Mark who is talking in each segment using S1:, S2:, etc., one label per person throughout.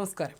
S1: നമസ്കാരം.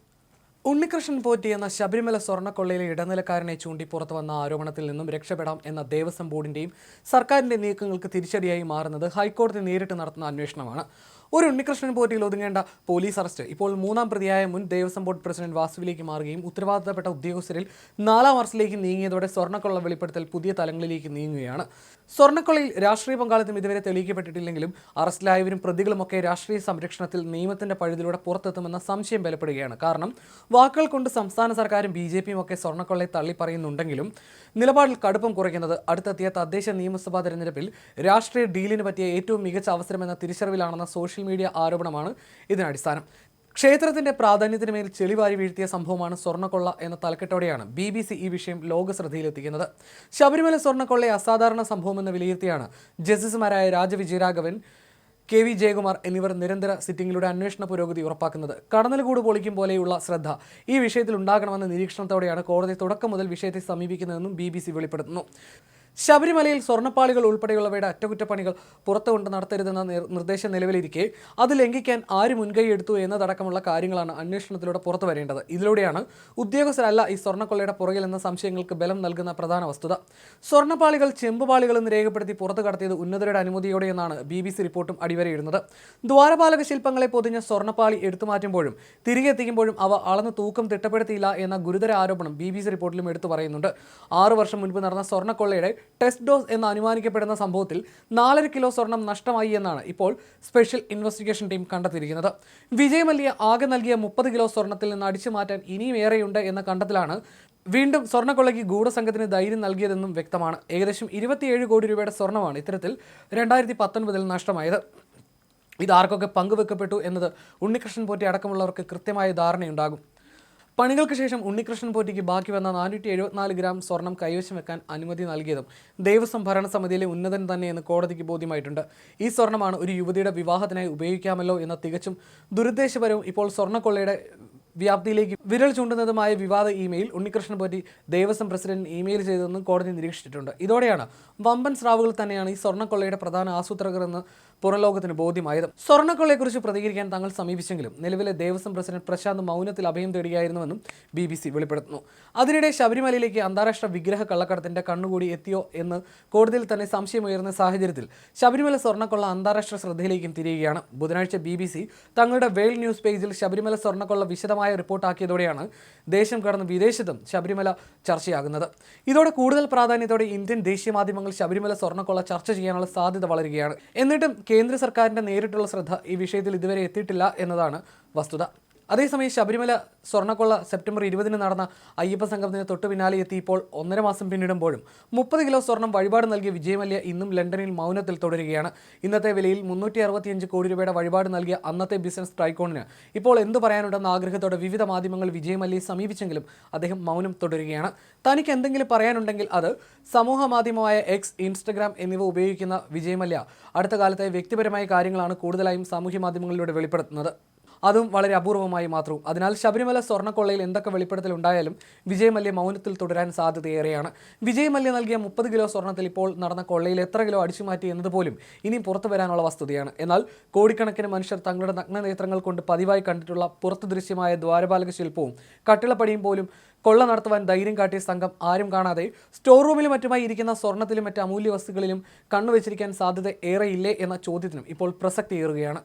S1: ഉണ്ണികൃഷ്ണൻ പോറ്റി എന്ന ശബരിമല സ്വർണക്കൊള്ളയിലെ ഇടനിലക്കാരനെ ചൂണ്ടി പുറത്തു വന്ന ആരോപണത്തിൽ നിന്നും രക്ഷപ്പെടാം എന്ന ദേവസ്വം ബോർഡിന്റെയും സർക്കാരിന്റെ നീക്കങ്ങൾക്ക് തിരിച്ചടിയായി മാറുന്നത് ഹൈക്കോടതി നേരിട്ട് നടത്തുന്ന അന്വേഷണമാണ്. ഒരു ഉണ്ണികൃഷ്ണൻ പോറ്റിയിൽ ഒതുങ്ങേണ്ട പോലീസ് അറസ്റ്റ്. ഇപ്പോൾ മൂന്നാം പ്രതിയായ മുൻ ദേവസ്വം ബോർഡ് പ്രസിഡന്റ് വാസുവിലേക്ക് മാറുകയും ഉത്തരവാദിത്തപ്പെട്ട ഉദ്യോഗസ്ഥരിൽ നാലാം വർഷത്തിലേക്ക് നീങ്ങിയതോടെ സ്വർണക്കൊള്ള വെളിപ്പെടുത്തൽ പുതിയ തലങ്ങളിലേക്ക് നീങ്ങുകയാണ്. സ്വർണക്കൊള്ളയിൽ രാഷ്ട്രീയ പങ്കാളിത്തം ഇതുവരെ തെളിയിക്കപ്പെട്ടിട്ടില്ലെങ്കിലും അറസ്റ്റിലായവരും പ്രതികളുമൊക്കെ രാഷ്ട്രീയ സംരക്ഷണത്തിൽ നിയമത്തിന്റെ പഴുതിലൂടെ പുറത്തെത്തുമെന്ന സംശയം ബലപ്പെടുകയാണ്. കാരണം വാക്കുകൾ കൊണ്ട് സംസ്ഥാന സർക്കാരും ബി ജെ പിയും ഒക്കെ സ്വർണക്കൊള്ളയെ തള്ളിപ്പറയുന്നുണ്ടെങ്കിലും നിലപാടിൽ കടുപ്പം കുറയ്ക്കുന്നത് അടുത്തെത്തിയ തദ്ദേശ നിയമസഭാ തെരഞ്ഞെടുപ്പിൽ രാഷ്ട്രീയ ഡീലിന് പറ്റിയ ഏറ്റവും മികച്ച അവസരമെന്ന തിരിച്ചറിവിലാണെന്ന സോഷ്യൽ മീഡിയ ആരോപണമാണ് ഇതിനടിസ്ഥാനം. ക്ഷേത്രത്തിന്റെ പ്രാധാന്യത്തിന് മേൽ ചെളിവാരി വീഴ്ത്തിയ സംഭവമാണ് സ്വർണക്കൊള്ള എന്ന തലക്കെട്ടോടെയാണ് ബി ബി സി ഈ വിഷയം ലോക ശ്രദ്ധയിലെത്തിക്കുന്നത് ശബരിമല സ്വർണക്കൊള്ളയെ അസാധാരണ സംഭവമെന്ന് വിലയിരുത്തിയാണ് ജസ്റ്റിസുമാരായ രാജവിജയരാഘവൻ കെ വി ജയകുമാർ എന്നിവർ നിരന്തര സിറ്റിംഗിലൂടെ അന്വേഷണ പുരോഗതി ഉറപ്പാക്കുന്നത്. കടന്നലുകൂട് പൊളിക്കും പോലെയുള്ള ശ്രദ്ധ ഈ വിഷയത്തിൽ ഉണ്ടാകണമെന്ന നിരീക്ഷണത്തോടെയാണ് കോടതി തുടക്കം മുതൽ വിഷയത്തെ സമീപിക്കുന്നതെന്നും ബി വെളിപ്പെടുത്തുന്നു. ശബരിമലയിൽ സ്വർണപ്പാളികൾ ഉൾപ്പെടെയുള്ളവയുടെ അറ്റകുറ്റപ്പണികൾ പുറത്തുകൊണ്ട് നടത്തരുതെന്ന നിർ- നിർദ്ദേശം നിലവിലിരിക്കെ അത് ലംഘിക്കാൻ ആര് മുൻകൈ എടുത്തു എന്നതടക്കമുള്ള കാര്യങ്ങളാണ് അന്വേഷണത്തിലൂടെ പുറത്തു വരേണ്ടത്. ഇതിലൂടെയാണ് ഉദ്യോഗസ്ഥരല്ല ഈ സ്വർണക്കൊള്ളയുടെ പുറകിൽ എന്ന സംശയങ്ങൾക്ക് ബലം നൽകുന്ന പ്രധാന വസ്തുത. സ്വർണപ്പാളികൾ ചെമ്പുപാളികൾ എന്ന് രേഖപ്പെടുത്തി പുറത്തു കടത്തിയത് ഉന്നതരുടെ അനുമതിയോടെയെന്നാണ് ബി ബി സി റിപ്പോർട്ടും അടിവരയിടുന്നത്. ദ്വാരപാലക ശില്പങ്ങളെ പൊതിഞ്ഞ സ്വർണപ്പാളി എടുത്തു മാറ്റുമ്പോഴും തിരികെ എത്തിക്കുമ്പോഴും അവ അളന്ന് തൂക്കം തിട്ടപ്പെടുത്തിയില്ല എന്ന ഗുരുതര ആരോപണം ബി ബി സി റിപ്പോർട്ടിലും എടുത്തു പറയുന്നുണ്ട്. ആറു വർഷം മുൻപ് നടന്ന സ്വർണക്കൊള്ളയുടെ ടെസ്റ്റ് ഡോസ് എന്ന് അനുമാനിക്കപ്പെടുന്ന സംഭവത്തിൽ നാലര കിലോ സ്വർണം നഷ്ടമായി എന്നാണ് ഇപ്പോൾ സ്പെഷ്യൽ ഇൻവെസ്റ്റിഗേഷൻ ടീം കണ്ടെത്തിയിരിക്കുന്നത്. വിജയ് മല്യ ആകെ നൽകിയ മുപ്പത് കിലോ സ്വർണത്തിൽ നിന്ന് അടിച്ചു മാറ്റാൻ ഇനിയും ഏറെയുണ്ട് എന്ന കണ്ടെത്തലാണ് വീണ്ടും സ്വർണക്കൊള്ളയ്ക്ക് ഗൂഢസംഘത്തിന് ധൈര്യം നൽകിയതെന്നും വ്യക്തമാണ്. ഏകദേശം ഇരുപത്തിയേഴ് കോടി രൂപയുടെ സ്വർണമാണ് ഇത്തരത്തിൽ രണ്ടായിരത്തി പത്തൊൻപതിൽ നഷ്ടമായത്. ഇത് ആർക്കൊക്കെ പങ്കുവെക്കപ്പെട്ടു എന്നത് ഉണ്ണികൃഷ്ണൻ പോറ്റി അടക്കമുള്ളവർക്ക് കൃത്യമായ ധാരണയുണ്ടാകും. പണികൾക്ക് ശേഷം ഉണ്ണികൃഷ്ണൻ പോറ്റിക്ക് ബാക്കി വന്ന നാനൂറ്റി എഴുപത്തിനാല് ഗ്രാം സ്വർണം കൈവശം വെക്കാൻ അനുമതി നൽകിയതും ദേവസ്വം ഭരണസമിതിയിലെ ഉന്നതൻ തന്നെയെന്ന് കോടതിക്ക് ബോധ്യമായിട്ടുണ്ട്. ഈ സ്വർണമാണ് ഒരു യുവതിയുടെ വിവാഹത്തിനായി ഉപയോഗിക്കാമല്ലോ എന്ന തികച്ചും ദുരുദ്ദേശപരവും ഇപ്പോൾ സ്വർണക്കൊള്ളയുടെ വ്യാപ്തിയിലേക്ക് വിരൽ ചൂണ്ടുന്നതുമായ വിവാദ ഇമെയിൽ ഉണ്ണികൃഷ്ണൻ പറ്റി ദേവസ്വം പ്രസിഡന്റ് ഇമെയിൽ ചെയ്തതെന്നും കോടതി നിരീക്ഷിച്ചിട്ടുണ്ട്. ഇതോടെയാണ് വമ്പൻ സ്രാവുകൾ തന്നെയാണ് ഈ സ്വർണക്കൊള്ളയുടെ പ്രധാന ആസൂത്രകർ എന്ന് പുറംലോകത്തിന് ബോധ്യമായത്. സ്വർണക്കൊള്ളയെക്കുറിച്ച് പ്രതികരിക്കാൻ തങ്ങൾ സമീപിച്ചെങ്കിലും നിലവിലെ ദേവസ്വം പ്രസിഡന്റ് പ്രശാന്ത് മൗനത്തിൽ അഭയം തേടുകയായിരുന്നുവെന്നും ബി ബി സി വെളിപ്പെടുത്തുന്നു. അതിനിടെ ശബരിമലയിലേക്ക് അന്താരാഷ്ട്ര വിഗ്രഹ കള്ളക്കടത്തിന്റെ കണ്ണുകൂടി എത്തിയോ എന്ന് കോടതിയിൽ തന്നെ സംശയമുയർന്ന സാഹചര്യത്തിൽ ശബരിമല സ്വർണക്കൊള്ള അന്താരാഷ്ട്ര ശ്രദ്ധയിലേക്കും തിരിയുകയാണ്. ബുധനാഴ്ച ബി ബി സി തങ്ങളുടെ വേൾഡ് ന്യൂസ് പേജിൽ ശബരിമല സ്വർണക്കൊള്ള വിശദമായ റിപ്പോർട്ടാക്കിയതോടെയാണ് ദേശം കടന്ന് വിദേശത്തും ശബരിമല ചർച്ചയാകുന്നത്. ഇതോടെ കൂടുതൽ പ്രാധാന്യത്തോടെ ഇന്ത്യൻ ദേശീയ മാധ്യമങ്ങൾ ശബരിമല സ്വർണക്കൊള്ള ചർച്ച ചെയ്യാനുള്ള സാധ്യത വളരുകയാണ്. എന്നിട്ടും കേന്ദ്ര സർക്കാരിന്റെ നേരിട്ടുള്ള ശ്രദ്ധ ഈ വിഷയത്തിൽ ഇതുവരെ എത്തിയിട്ടില്ല എന്നതാണ് വസ്തുത. അതേസമയം ശബരിമല സ്വർണക്കൊള്ള സെപ്റ്റംബർ ഇരുപതിന് നടന്ന അയ്യപ്പ സംഘത്തിന് തൊട്ടു പിന്നാലെ എത്തി ഇപ്പോൾ ഒന്നര മാസം പിന്നിടുമ്പോഴും മുപ്പത് കിലോ സ്വർണം വഴിപാട് നൽകിയ വിജയമല്യ ഇന്നും ലണ്ടനിൽ മൗനത്തിൽ തുടരുകയാണ്. ഇന്നത്തെ വിലയിൽ മുന്നൂറ്റി അറുപത്തിയഞ്ച് കോടി രൂപയുടെ വഴിപാട് നൽകിയ അന്നത്തെ ബിസിനസ് ട്രൈക്കോണിന് ഇപ്പോൾ എന്തു പറയാനുണ്ടെന്ന ആഗ്രഹത്തോടെ വിവിധ മാധ്യമങ്ങൾ വിജയമല്യയെ സമീപിച്ചെങ്കിലും അദ്ദേഹം മൗനം തുടരുകയാണ്. തനിക്ക് എന്തെങ്കിലും പറയാനുണ്ടെങ്കിൽ അത് സമൂഹ മാധ്യമമായ എക്സ് ഇൻസ്റ്റഗ്രാം എന്നിവ ഉപയോഗിക്കുന്ന വിജയമല്യ. അടുത്ത കാലത്തെ വ്യക്തിപരമായ കാര്യങ്ങളാണ് കൂടുതലായും സാമൂഹ്യ മാധ്യമങ്ങളിലൂടെ വെളിപ്പെടുത്തുന്നത്. അതും വളരെ അപൂർവമായി മാത്രവും അതിനാൽ ശബരിമല സ്വർണക്കൊള്ളയിൽ എന്തൊക്കെ വെളിപ്പെടുത്തൽ ഉണ്ടായാലും വിജയ് മല്യ മൗനത്തിൽ തുടരാൻ സാധ്യതയേറെയാണ്. വിജയ് മല്യ നൽകിയ മുപ്പത് കിലോ സ്വർണത്തിൽ ഇപ്പോൾ നടന്ന കൊള്ളയിൽ എത്ര കിലോ അടിച്ചുമാറ്റി എന്നത് എന്നതുപോലും ഇനി പുറത്തു വരാനുള്ള വസ്തുതയാണ്. എന്നാൽ കോടിക്കണക്കിന് മനുഷ്യർ തങ്ങളുടെ നഗ്നനേത്രങ്ങൾ കൊണ്ട് പതിവായി കണ്ടിട്ടുള്ള പുറത്തു ദൃശ്യമായ ദ്വാരപാലക ശില്പവും കട്ടിളപ്പടിയും പോലും കൊള്ള നടത്തുവാൻ ധൈര്യം കാട്ടിയ സംഘം ആരും കാണാതെ സ്റ്റോർ റൂമിലും മറ്റുമായി ഇരിക്കുന്ന സ്വർണത്തിലും മറ്റ് അമൂല്യ വസ്തുക്കളിലും കണ്ണുവെച്ചിരിക്കാൻ സാധ്യത ഏറെയില്ലേ എന്ന ചോദ്യത്തിനും ഇപ്പോൾ പ്രസക്തിയേറുകയാണ്